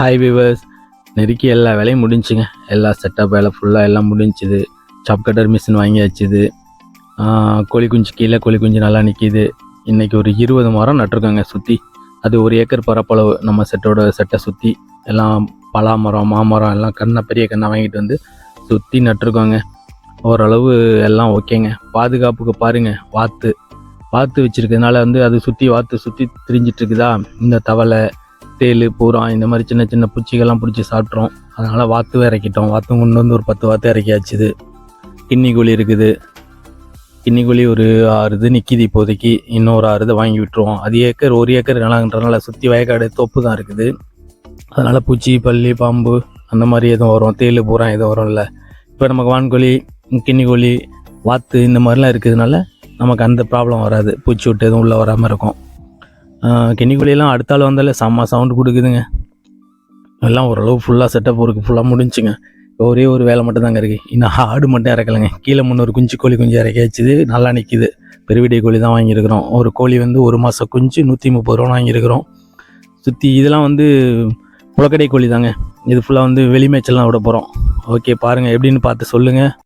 Hi viewers நெருக்கி எல்லா வேலையும் முடிஞ்சுங்க எல்லா செட்டப் வேலை ஃபுல்லாக எல்லாம் முடிஞ்சுது. சாப் கட்டர் மிஷின் வாங்கி வச்சுது. கோழி குஞ்சு கீழே கோழி குஞ்சு நல்லா நிற்கிது இன்றைக்கி ஒரு இருபது மரம் நட்டிருக்காங்க சுற்றி அது ஒரு ஏக்கர் பரப்பளவு நம்ம செட்டோட செட்டை சுற்றி எல்லாம் பலா மரம் மாமரம் எல்லாம் கண்ணை பெரிய கண்ணை வாங்கிட்டு வந்து சுற்றி நட்டிருக்கோங்க. ஓரளவு எல்லாம் ஓகேங்க. பாதுகாப்புக்கு பாருங்கள் வாத்து. வாத்து வச்சுருக்கிறதுனால வந்து அது சுற்றி வாத்து சுற்றி திரிஞ்சிட்ருக்குதா இந்த தவளை தேள் பூரா இந்த மாதிரி சின்ன சின்ன பூச்சிகள்லாம் பிடிச்சி சாப்பிட்றோம். அதனால் வாத்து இறக்கிட்டோம். வாத்து கொண்டு வந்து ஒரு பத்து வாத்து இறக்கியாச்சுது கின்னி இருக்குது. கின்னி ஒரு ஆறு இது நிற்கிது இப்போதைக்கு. இன்னொரு ஆறு இது வாங்கி விட்டுருவோம். அது ஏக்கர் ஒரு ஏக்கர் நிலன்றனால சுற்றி வயக்காடு தோப்பு தான் இருக்குது. அதனால் பூச்சி பள்ளி பாம்பு அந்த மாதிரி எதுவும் வரும். தேள் பூரா எதுவும் வரும்ல. இப்போ நமக்கு வான்கோழி கிண்ணிக்கோழி வாத்து இந்த மாதிரிலாம் இருக்கிறதுனால நமக்கு அந்த ப்ராப்ளம் வராது. பூச்சி விட்டு எதுவும் உள்ளே வராமல் இருக்கும். ஆஹ் அடுத்த ஆள் வந்தாலே செம்ம சவுண்டு கொடுக்குதுங்க. எல்லாம் ஓரளவு ஃபுல்லாக செட்டப் இருக்குது ஃபுல்லாக முடிஞ்சுங்க. ஒரே ஒரு வேலை மட்டும் தாங்க இருக்குது இன்னும் ஆடு மட்டும் இறக்கலைங்க. கீழே முன்னொரு குஞ்சு கோழி குஞ்சு இறக்கியாச்சுது நல்லா நிற்கிது பெருவிடை கோழி தான் வாங்கியிருக்கிறோம். ஒரு கோழி வந்து ஒரு மாதம் குஞ்சு நூற்றி முப்பது ரூபா வாங்கியிருக்கிறோம். சுற்றி இதெல்லாம் வந்து புலக்கடை கோழி தாங்க. இது ஃபுல்லாக வந்து வெளிமேச்செல்லாம் விட போகிறோம் ஓகே பாருங்கள் எப்படின்னு பார்த்து சொல்லுங்கள்